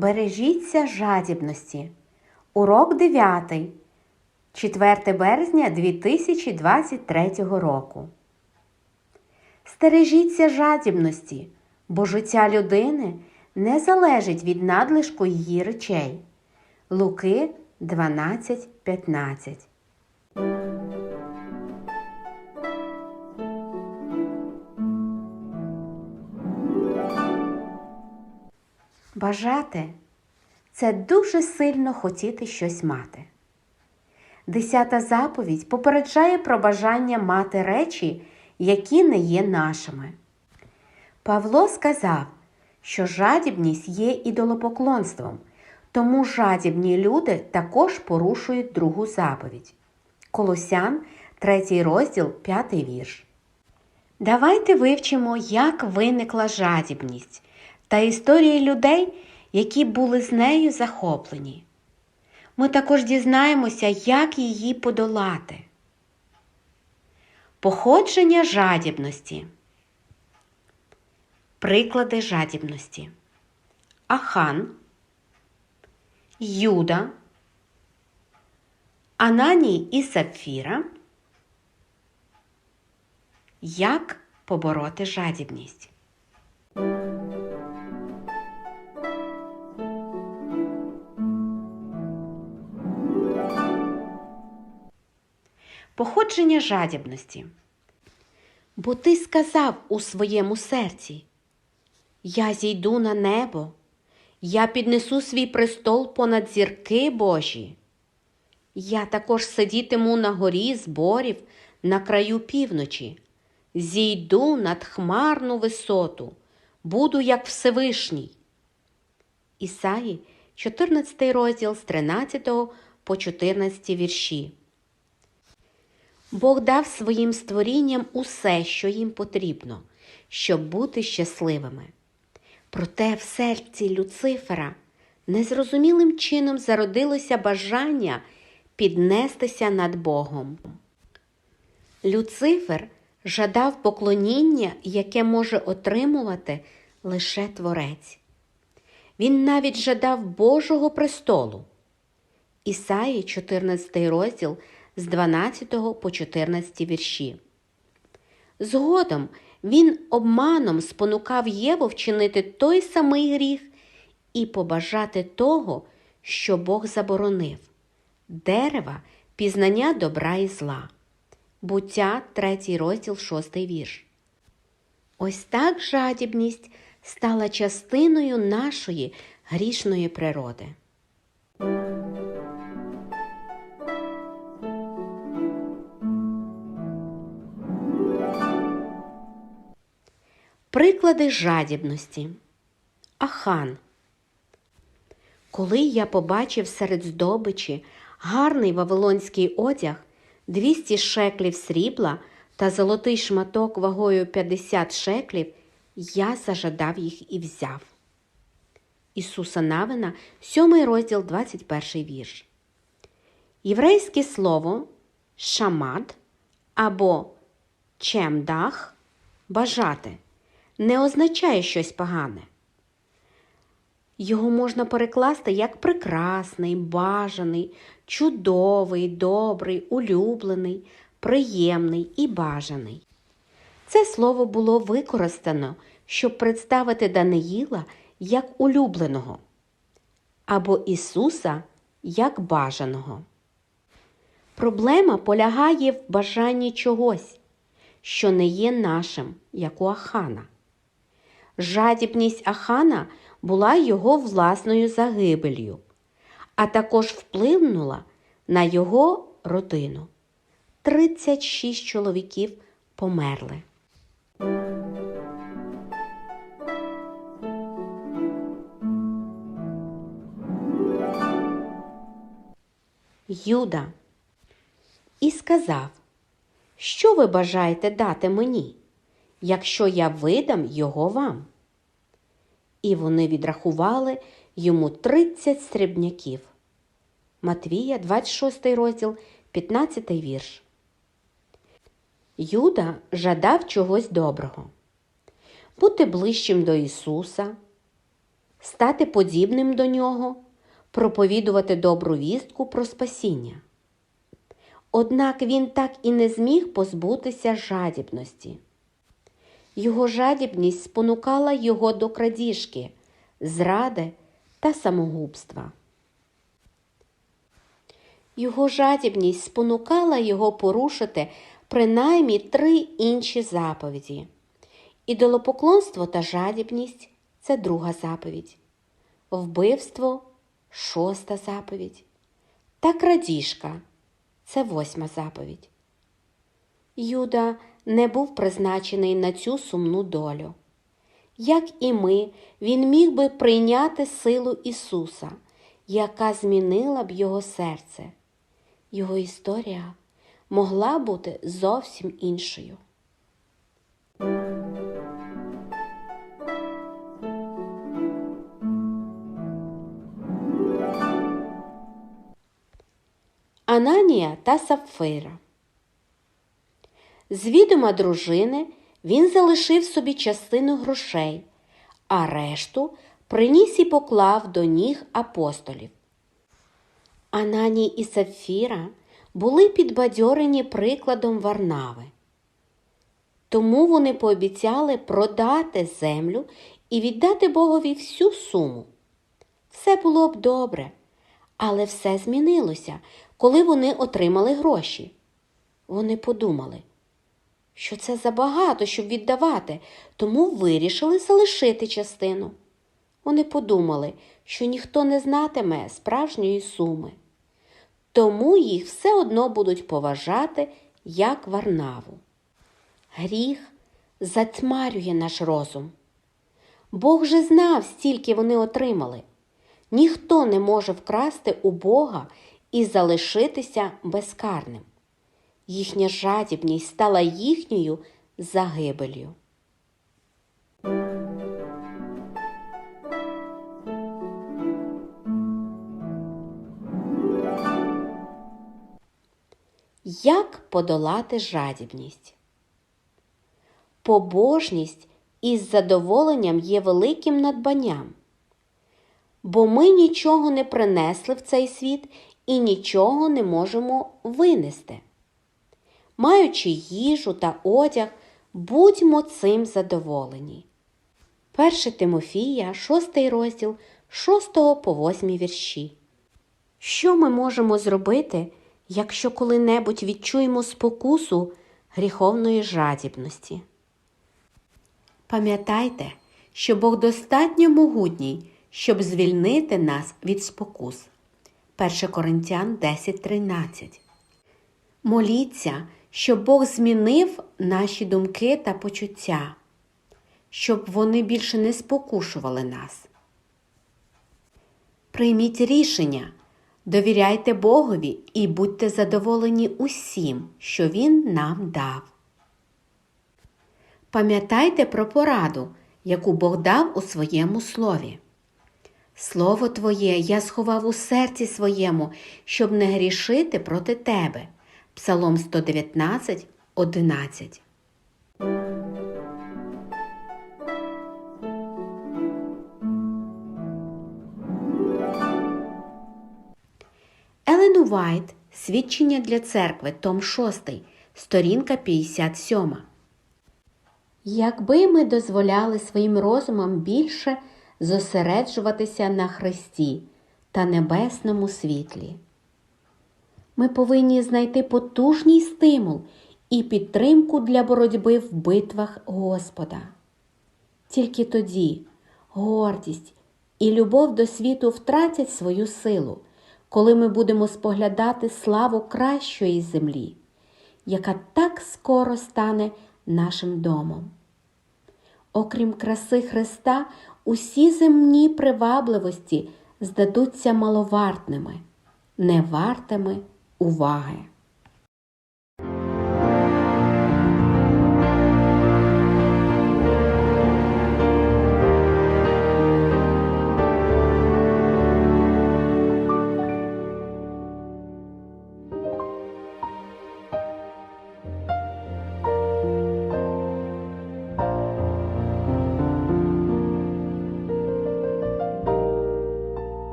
Бережіться жадібності. Урок 9. 4 березня 2023 року. Стережіться жадібності, бо життя людини не залежить від надлишку її речей. Луки 12.15 Бажати це дуже сильно хотіти щось мати. Десята заповідь попереджає про бажання мати речі, які не є нашими. Павло сказав, що жадібність є ідолопоклонством, тому жадібні люди також порушують другу заповідь. Колосян, 3 розділ, 5 вірш. Давайте вивчимо, як виникла жадібність та історії людей, які були з нею захоплені. Ми також дізнаємося, як її подолати. Походження жадібності. Приклади жадібності. Ахан, Юда, Ананій і Сапфіра. Як побороти жадібність? Походження жадібності. Бо ти сказав у своєму серці: Я зійду на небо, я піднесу свій престол понад зірки Божі. Я також сидітиму на горі зборів на краю півночі, зійду над хмарну висоту, буду як Всевишній. Ісаї, 14 розділ з 13 по 14 вірші. Бог дав своїм створінням усе, що їм потрібно, щоб бути щасливими. Проте в серці Люцифера незрозумілим чином зародилося бажання піднестися над Богом. Люцифер жадав поклоніння, яке може отримувати лише Творець. Він навіть жадав Божого престолу. Ісаї, 14 розділ з 12 по 14 вірші. Згодом він обманом спонукав Єву вчинити той самий гріх і побажати того, що Бог заборонив дерева пізнання добра і зла. Буття 3 розділ 6 вірш. Ось так жадібність стала частиною нашої грішної природи. Приклади жадібності. Ахан. Коли я побачив серед здобичі гарний вавилонський одяг, 200 шеклів срібла та золотий шматок вагою 50 шеклів, я зажадав їх і взяв. Ісуса Навина, 7 розділ, 21 вірш. Єврейське слово шамад або чемдах бажати не означає щось погане. Його можна перекласти як прекрасний, бажаний, чудовий, добрий, улюблений, приємний і бажаний. Це слово було використано, щоб представити Даниїла як улюбленого або Ісуса як бажаного. Проблема полягає в бажанні чогось, що не є нашим, як у Ахана. Жадібність Ахана була його власною загибелью, а також вплинула на його родину. 36 чоловіків померли. Юда і сказав, що ви бажаєте дати мені, якщо я видам його вам? І вони відрахували йому 30 срібняків. Матвія, 26 розділ, 15 вірш. Юда жадав чогось доброго, бути ближчим до Ісуса, стати подібним до нього, проповідувати добру вістку про спасіння. Однак він так і не зміг позбутися жадібності. Його жадібність спонукала його до крадіжки, зради та самогубства. Його жадібність спонукала його порушити принаймні три інші заповіді. Ідолопоклонство та жадібність це друга заповідь, вбивство шоста заповідь та крадіжка це восьма заповідь. Юда не був призначений на цю сумну долю. Як і ми, він міг би прийняти силу Ісуса, яка змінила б його серце. Його історія могла бути зовсім іншою. Ананія та Сапфира. З відома дружини він залишив собі частину грошей, а решту приніс і поклав до ніг апостолів. Ананій і Сапфіра були підбадьорені прикладом Варнави. Тому вони пообіцяли продати землю і віддати Богові всю суму. Все було б добре, але все змінилося, коли вони отримали гроші. Вони подумали, що це забагато, щоб віддавати, тому вирішили залишити частину. Вони подумали, що ніхто не знатиме справжньої суми, тому їх все одно будуть поважати як варнаву. Гріх затьмарює наш розум. Бог же знав, стільки вони отримали. Ніхто не може вкрасти у Бога і залишитися безкарним. Їхня жадібність стала їхньою загибелью. Як подолати жадібність? Побожність із задоволенням є великим надбанням, бо ми нічого не принесли в цей світ і нічого не можемо винести. Маючи їжу та одяг, будьмо цим задоволені. 1 Тимофія, 6 розділ 6 по 8 вірші. Що ми можемо зробити, якщо коли-небудь відчуємо спокусу гріховної жадібності? Пам'ятайте, що Бог достатньо могутній, щоб звільнити нас від спокус. 1 Коринтян 10.13 Моліться, щоб Бог змінив наші думки та почуття, щоб вони більше не спокушували нас. Прийміть рішення, довіряйте Богові і будьте задоволені усім, що Він нам дав. Пам'ятайте про пораду, яку Бог дав у своєму слові. Слово Твоє я сховав у серці своєму, щоб не грішити проти Тебе. Псалом 119, 11. Елен Уайт Свідчення для церкви, Том 6, сторінка 57. Якби ми дозволяли своїм розумам більше зосереджуватися на Христі та небесному світлі. Ми повинні знайти потужний стимул і підтримку для боротьби в битвах Господа. Тільки тоді гордість і любов до світу втратять свою силу, коли ми будемо споглядати славу кращої землі, яка так скоро стане нашим домом. Окрім краси Христа, усі земні привабливості здадуться маловартними, невартими уваги.